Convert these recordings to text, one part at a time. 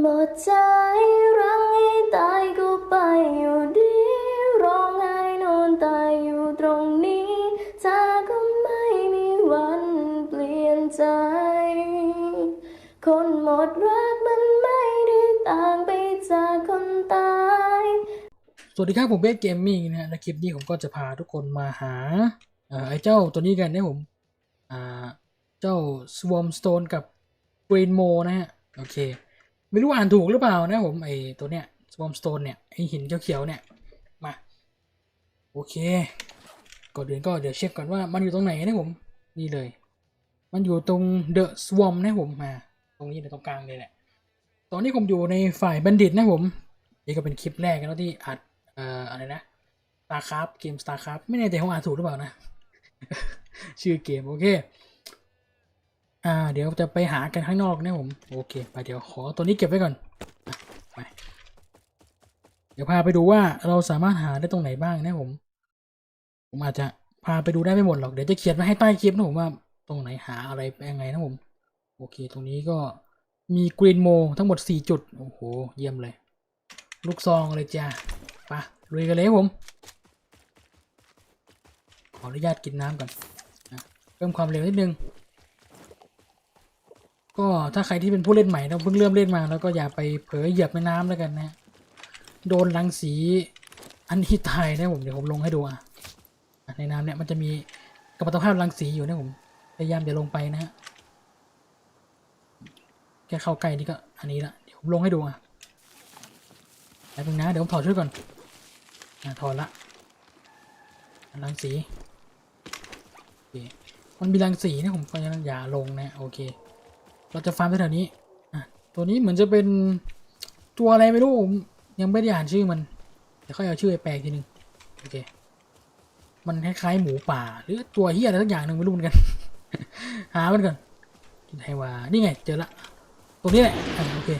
หมดใจรังให้ตายก็ไปอยู่ดีร้องไห้นอนตายอยู่ตรงนี้เธอก็ไม่มีวันเปลี่ยนใจ คนหมดรักมันไม่ได้ต่างไปจากคนตาย สวัสดีครับผมเบสเกมมิ่งนะฮะในคลิปนี้ผมก็จะพาทุกคนมาหาไอ้เจ้าตัวนี้กันนะผมเจ้า Swarm Stone กับ Green Mo นะฮะ โอเค ไม่รู้อ่านถูกหรือเปล่านะผมไอ้ตัวเนี้ย Swarm Stone เนี่ยไอ้หินเขียวๆเนี่ยมาโอเคก่อนอื่นก็เดี๋ยวเช็คก่อนว่ามันอยู่ตรงไหนนะผมนี่เลย มันอยู่ตรง The Swarm นะผมมาตรงนี้ในตรงกลางเลยแหละตอนนี้ผมอยู่ในฝ่ายบัณฑิตนะผมนี่ก็เป็นคลิปแรกแล้วที่อัดเอ่ออะไรนะ StarCraft เกม StarCraft ไม่แน่ใจว่าอ่านถูกหรือเปล่านะ ชื่อเกมโอเค อ่า เดี๋ยวจะไปหากันข้างนอกนะผม โอเค ไปเดี๋ยวขอตัวนี้เก็บไว้ก่อนไปเดี๋ยวพาไปดูว่าเราสามารถหาได้ตรงไหนบ้างนะผม ผมอาจจะพาไปดูได้ไม่หมดหรอก เดี๋ยวจะเขียนไว้ให้ใต้คลิปนะผมว่าตรงไหนหาอะไรยังไงนะผม โอเค ตรงนี้ก็มีกรีนโมทั้งหมดสี่จุด โอ้โห เยี่ยมเลย ลูกซองเลยจ้าไปะลุยกันเลยผม ขออนุญาตกินน้ำก่อนเพิ่มความเร็วนิดนึง ก็ถ้าใครที่เป็นผู้เล่นใหม่เราเพิ่งเริ่มเล่นมาแล้วก็อย่าไปเผลอเหยียบในน้ำแล้วกันนะ โดนรังสีอันที่ตายนะผมเดี๋ยวผมลงให้ดูอะในน้ำเนี่ยมันจะมีกัมมันตภาพรังสีอยู่นะผมพยายามอย่าลงไปนะฮะแค่เข้าใกล้นี่ก็อันนี้ละเดี๋ยวผมลงให้ดูอะแป๊บนึงนะเดี๋ยวผมถอดชุดก่อนอะถอดละรังสีโอเคมันมีรังสีนะผมก็ยังอย่าลงนะโอเค เราจะฟาร์มแถวนี้ตัวนี้เหมือนจะเป็นตัวอะไรไม่รู้ผมยังไม่ได้อ่านชื่อมันเดี๋ยวค่อยเอาชื่อไปแปลกทีนึงโอเคมันคล้ายๆหมูป่า หรือตัวเฮียอะไรสักอย่างหนึ่งไม่รู้เหมือนกัน หามันก่อนกินไทวานี่ไงเจอละตรงนี้แหละโอเค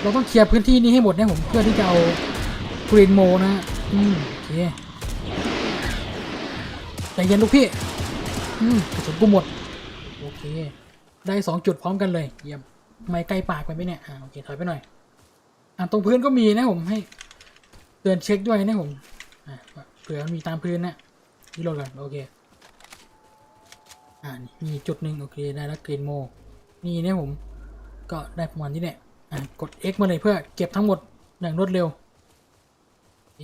เราต้องเคลียร์พื้นที่นี้ให้หมดนะผมเพื่อที่จะเอากรีนโมนะฮะอืมโอเคใจเย็นลูกพี่อืมกระสุนกูหมดโอเค ได้สองจุดพร้อมกันเลยเยี่ยมไม่ใกล้ปากไปไหมเนี่ยอ่าโอเคถอยไปหน่อย อ่าตรงพื้นก็มีนะผมให้เตือนเช็คด้วยนะผมอ่าเผื่อมันมีตามพื้นนะนี่โหลดก่อนโอเคอ่านี่มีจุดหนึ่งโอเคได้แล้วกรีนโมนี่นะผมก็ได้ประมาณนี้แหละอะกด X มาเลยเพื่อเก็บทั้งหมดอย่างรวดเร็วเอ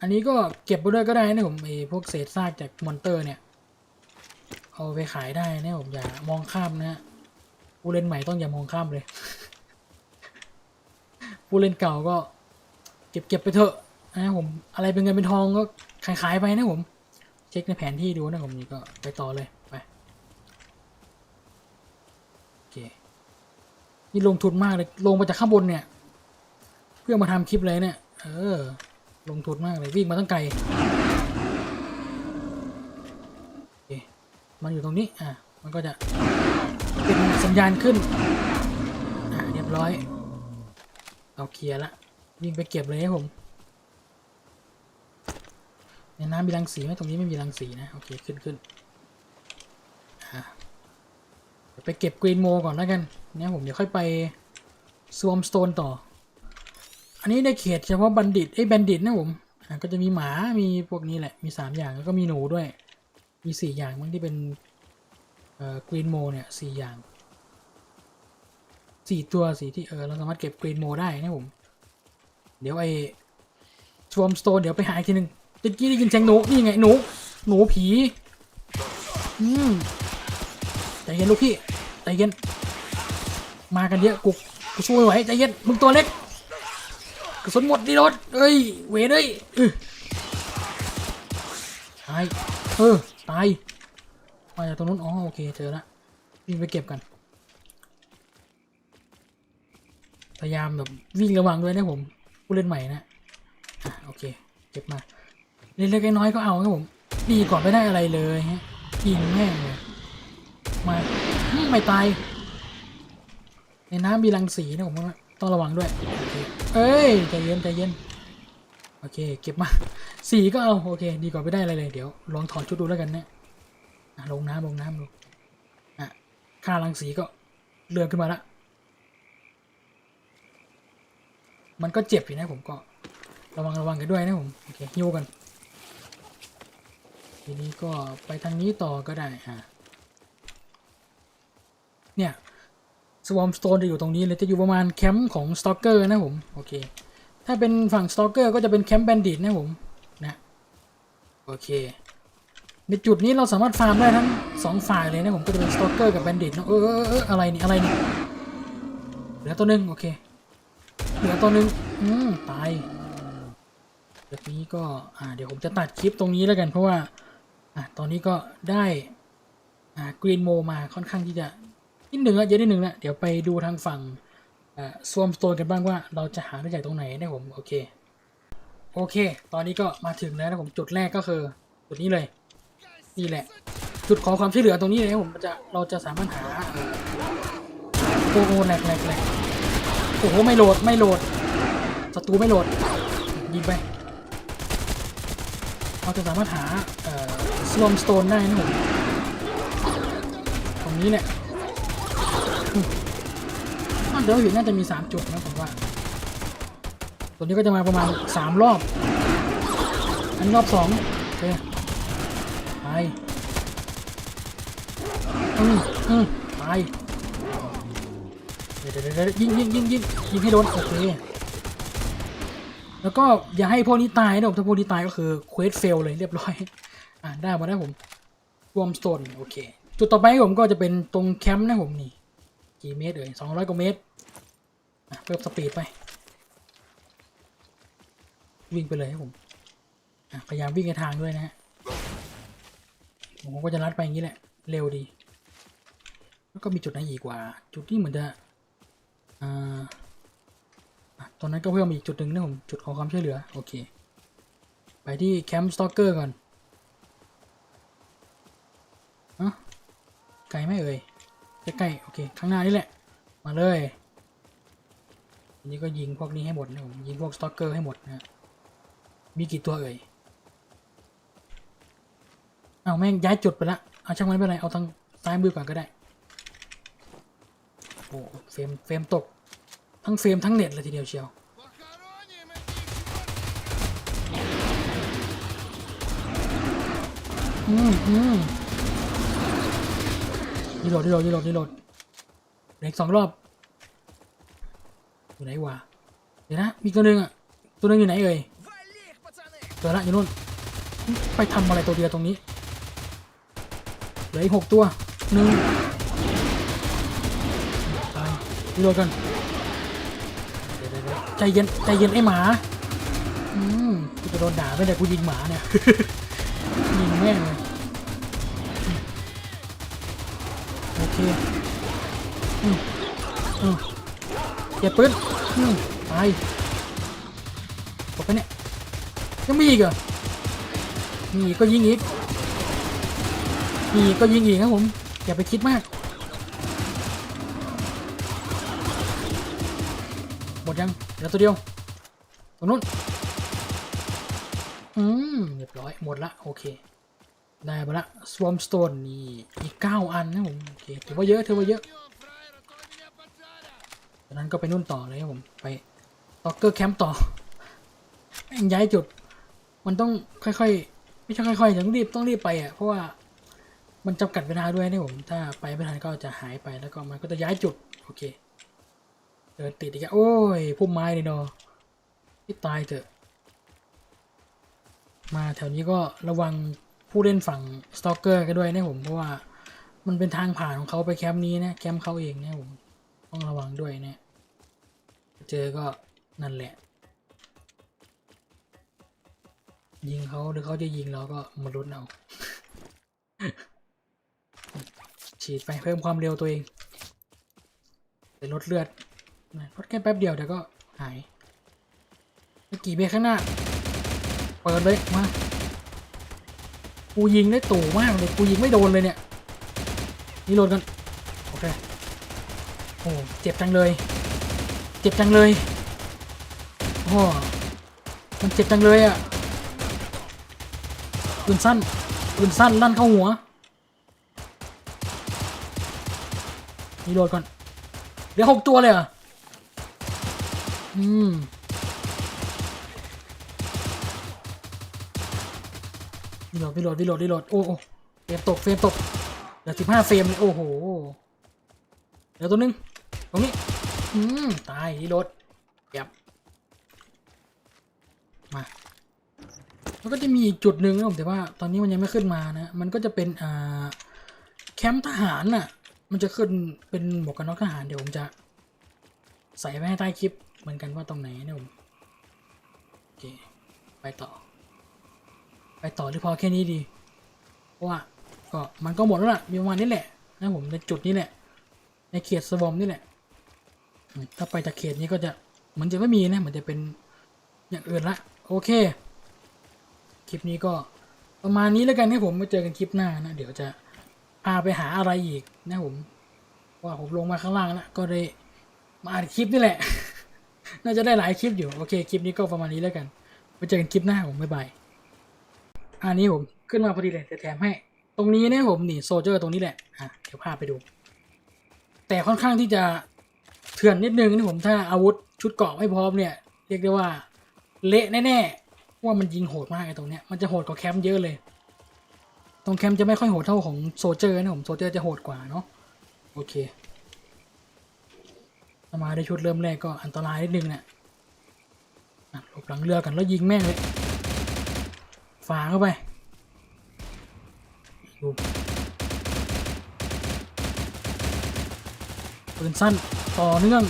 อันนี้ก็เก็บไปด้วยก็ได้นะผมไอ้พวกเศษซากจากมอนเตอร์เนี่ย เอาไปขายได้นะผมอย่ามองข้ามนะฮะผู้เล่นใหม่ต้องอย่ามองข้ามเลย ผู้เล่นเก่าก็ เก็บเก็บไปเถอะนะผมอะไรเป็นเงินเป็นทองก็ขายขายไปนะผม เช็คในแผนที่ดูนะผมนี่ก็ไปต่อเลยไปโอเคนี่ลงทุนมากเลยลงมาจากข้างบนเนี่ย เพื่อมาทำคลิปเลยเนี่ย เออ ลงทุนมากเลยวิ่งมาตั้งไกลโอเค มันอยู่ตรงนี้ อะ มันก็จะเป็นสัญญาณขึ้น อะเรียบร้อยเอาเคลียร์ละ วิ่งไปเก็บเลยให้ผม ในน้ำมีรังสีไหมตรงนี้ไม่มีรังสีนะ โอเคขึ้นขึ้นอะเดี๋ยวไปเก็บกรีนโมก่อนแล้วกันเนี่ยผมเดี๋ยวค่อยไปสวมสโตนต่อ อันนี้ในเขตเฉพาะบัณฑิตไอ้แบนดิตนะผมอะก็จะมีหมา มีพวกนี้แหละ มีสามอย่างแล้วก็มีหนูด้วย มีสี่อย่างมั้งที่เป็นเอ่อกรีนโมเนี่ยสี่อย่างสี่ตัวสีที่เออเราสามารถเก็บกรีนโมได้นะผม เดี๋ยวไอ้สวมสโตนเดี๋ยวไปหาอีกทีหนึ่งตะกี้ได้ยินเสียงหนูนี่ไงหนูหนูผีอืมใจเย็นลูกพี่ใจเย็นมากันเยอะกูกูช่วยไหวใจเย็นมึงตัวเล็กกระสุนหมดดีรถเอ้ยเวเอ้ยเออตายเออ ตาย มาจากตรงนู้น อ๋อ โอเค เจอละวิ่งไปเก็บกัน พยายามแบบวิ่งระวังด้วยนะผม ผู้เล่นใหม่นะอะโอเค เก็บมา เล็กๆน้อยๆก็เอาครับผม ดีกว่าไม่ได้อะไรเลยฮะยิงแม่งเลยมาไม่ตาย ในน้ำมีรังสีนะผมว่าต้องระวังด้วย เอ้ยใจเย็นใจเย็น โอเค เก็บมาสีก็เอา โอเค ดีกว่าไม่ได้อะไรเลย เดี๋ยว ลองถอดชุดดูแล้วกันนะอะลงน้ำลงน้ำดูอะค่ารังสีก็เลือนขึ้นมาละมันก็เจ็บอยู่นะผมก็ ระวังระวังกันด้วยนะผมโอเคฮิวกัน ทีนี้ก็ไปทางนี้ต่อก็ได้อะเนี่ยสวอมสโตนจะอยู่ตรงนี้เลยจะอยู่ประมาณแคมป์ของสตอกเกอร์นะผม โอเค ถ้าเป็นฝั่งสตอกเกอร์ก็จะเป็นแคมป์แบนดิตนะผมนะโอเคในจุดนี้เราสามารถฟาร์มได้ทั้งสองฝ่ายเลยนะผมก็จะเป็นสตอกเกอร์กับแบนดิตเนอะเออเออเอออะไรนี่อะไรนี่เหลือตัวหนึ่งโอเคเหลือตัวหนึ่งอืมตายแบบนี้ก็อ่าเดี๋ยวผมจะตัดคลิปตรงนี้แล้วกันเพราะว่าอะตอนนี้ก็ได้อ่ากรีนโมมาค่อนข้างที่จะนิดหนึ่งละเยอะนิดหนึ่งละเดี๋ยวไปดูทางฝั่ง อ่าสวมสโตนกันบ้างว่าเราจะหาได้จากตรงไหนนะผมโอเคโอเค ตอนนี้ก็มาถึงแล้วนะผมจุดแรกก็คือจุดนี้เลยนี่แหละ จุดขอความช่วยเหลือตรงนี้เลยนะผมจะเราจะสามารถหาเอ่อโอ้โหแหลกแหลกแหลกโอ้โหไม่โหลดไม่โหลดศัตรูไม่โหลดยิงไปเราจะสามารถหาเอ่อสลมสโตนได้นะผมตรงนี้เนี่ย เดี๋ยวอยู่น่าจะมี3จุดนะผมว่าตัวนี้ก็จะมาประมาณ3รอบ อันนี้รอบ2โอเคไปอืมอืมไปเดี๋ยวเดี๋ยวยิงยิงยิงยิงยิงให้โดนโอเคแล้วก็อย่าให้พวกนี้ตายนะผมถ้าพวกนี้ตายก็คือเควสเฟลเลยเรียบร้อย อ่าได้มาได้ผมรวมสโตนโอเค จุดต่อไปของผมก็จะเป็นตรงแคมป์นะผมนี่กี่เมตรเอ่ยสองร้อยกว่าเมตร เพิ่มสปีดไป วิ่งไปเลยครับผมพยายามวิ่งในทางด้วยนะฮะผมก็จะลัดไปอย่างนี้แหละ เร็วดี แล้วก็มีจุดไหนอีกว่า จุดที่เหมือนจะอ่าตอนนั้นก็เพิ่มมาอีกจุดหนึ่งนะผม จุดของความช่วยเหลือ โอเค ไปที่แคมป์สตอกเกอร์ก่อนอะไกลไหมเอ่ยใกล้ๆโอเค ข้างหน้านี่แหละ มาเลย นี่ก็ยิงพวกนี้ให้หมดนะผมยิงพวกสตอกเกอร์ให้หมดนะมีกี่ตัวเอ่ยเอาแม่งย้ายจุดไปละเอาช่างไม่เป็นไรเอาทางซ้ายมือก่อนก็ได้โอ้เฟมเฟมตก ทั้งเฟมทั้งเน็ตเลยทีเดียวเชียวอืมอืมดีโหลดดีโหลดดีโหลดดีโหลดเล็กสองรอบ อยู่ไหนวะเดี๋ยวนะ มีตัวนึงอะ ตัวนึงอยู่ไหนเอ่ยตัวละอยู่นู่น ไปทำอะไรตัวเดียวตรงนี้ เหลืออีกหกตัวหนึ่งไปยรีกันใจเย็นใจเย็นไอ้หมา อืมกูจะโดนด่าไม่ได้กูยิงหมาเนี่ย ยิงแม่เลยโอเคอืมอืม เก็บปืนอืมตายจบไปเนี่ยยังมีอีกเหรอมีอีกก็ยิงอีกมีก็ยิงอีกครับผม อย่าไปคิดมาก หมดยังเหลือตัวเดียวตรงนู้น อืมเรียบร้อย หมดละ โอเค ได้มาละ Swarm Stone นี่ อีกเก้าอันนะผม โอเค ถือว่าเยอะ ถือว่าเยอะ จากนั้นก็ไปนู่นต่อเลยครับผมไปต็อกเกอร์แคมป์ต่อแม่งย้ายจุด มันต้องค่อยๆ ไม่ใช่ค่อยๆต้องรีบต้องรีบไปอะเพราะว่ามันจำกัดเวลาด้วยนะผม ถ้าไปไม่ทันก็จะหายไปแล้วก็มันก็จะย้ายจุด โอเค เดินติดอีกโอ้ยพุ่มไม้นี่เนาะที่ตายเถอะ มาแถวนี้ก็ระวังผู้เล่นฝั่งสตอกเกอร์กันด้วยนะผมเพราะว่ามันเป็นทางผ่านของเขาไปแคมป์นี้นะแคมป์เขาเองนะผม ต้องระวังด้วยเนะเจอก็นั่นแหละ ยิงเขาหรือเขาจะยิงเราก็มาลุ้นเอา ฉีดไปเพิ่มความเร็วตัวเองไปลดเลือดนะลดแค่แป๊บเดียวเดี๋ยวก็หายเมื่อกี่เบรข้างหน้า เปิดเลยมา กูยิงได้ตู่มากเลย กูยิงไม่โดนเลยเนี่ย นี่โหลดกัน โอเค หเจ็บจังเลย เจ็บจังเลยโอ้มันเจ็บจังเลยอะปืนสั้นปืนสั้นลั่นเข้าหัวนี่โดดก่อนเหลือหกตัวเลยอะอืมวิโหลดวิโหลดวิโหลดวิโหลดโอ้โอ้เฟรมตกเฟรมตกเหลือสิบห้าเฟรมเลยโอ้โหเดี๋ยวตัวนึง ตรงนี้ อืม ตายวิโหลดเก็บมา แล้วก็จะมีจุดหนึ่งนะผมแต่ว่าตอนนี้มันยังไม่ขึ้นมานะ มันก็จะเป็น อ่า แคมป์ทหารน่ะ มันจะขึ้นเป็นหมวกกันน็อกทหารเดี๋ยวผมจะ ใส่ไว้ให้ใต้คลิป เหมือนกันว่าตรงไหนนะผม โอเค ไปต่อ ไปต่อหรือพอแค่นี้ดี เพราะว่าก็มันก็หมดแล้วล่ะ มีประมาณนี้แหละนะผมในจุดนี้แหละในเขตสวอมนี่แหละ ถ้าไปจากเขตนี้ก็จะเหมือนจะไม่มีนะเหมือนจะเป็นอย่างอื่นละ โอเค คลิปนี้ก็ประมาณนี้แล้วกันให้ผมมาเจอกันคลิปหน้านะ เดี๋ยวจะพาไปหาอะไรอีกนะผมว่าผมลงมาข้างล่างแล้วก็ได้มาอัดคลิปนี่แหละ น่าจะได้หลายคลิปอยู่ โอเค คลิปนี้ก็ประมาณนี้แล้วกันไปเจอกันคลิปหน้าผมบ๊ายบายอันนี้ผมขึ้นมาพอดีเลยจะแถมให้ ตรงนี้นี่ยผมนี่โซเจอร์ตรงนี้แหละอะเดี๋ยวพาไปดู แต่ค่อนข้างที่จะ เถื่อนนิดนึงนะผมถ้าอาวุธชุดเกราะไม่พร้อมเนี่ยเรียกได้ว่าเละแน่ๆเพราะว่ามันยิงโหดมากไอ้ตรงเนี้ยมันจะโหดกว่าแคมป์เยอะเลย ตรงแคมป์จะไม่ค่อยโหดเท่าของโซเจอร์นะผมโซเจอร์จะโหดกว่าเนาะโอเคมาได้ชุดเริ่มแรกก็อันตรายนิดนึงเนี่ยหลบหลังเรือกันแล้วยิงแม่งเลยฝาเข้าไปดูปืนสั้น ต่อเนื่อง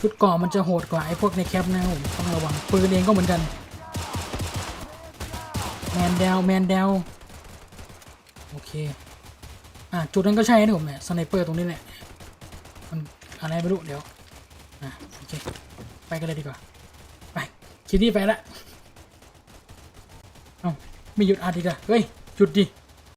ชุดก่อมันจะโหดกว่าไอ้พวกในแคปนะผมต้องระวังปืนเองก็เหมือนกัน แมนเดาวแมนเดาวโอเค อะ จุดนั้นก็ใช่นะผมเนี่ยสไนเปอร์ตรงนี้แหละ มันอะไรไม่รู้ เดี๋ยว อะ โอเค ไปกันเลยดีกว่า ไปคลิปนี้ไปละ เอ้าไม่หยุดอัดอีกอะเฮ้ย หยุดดิ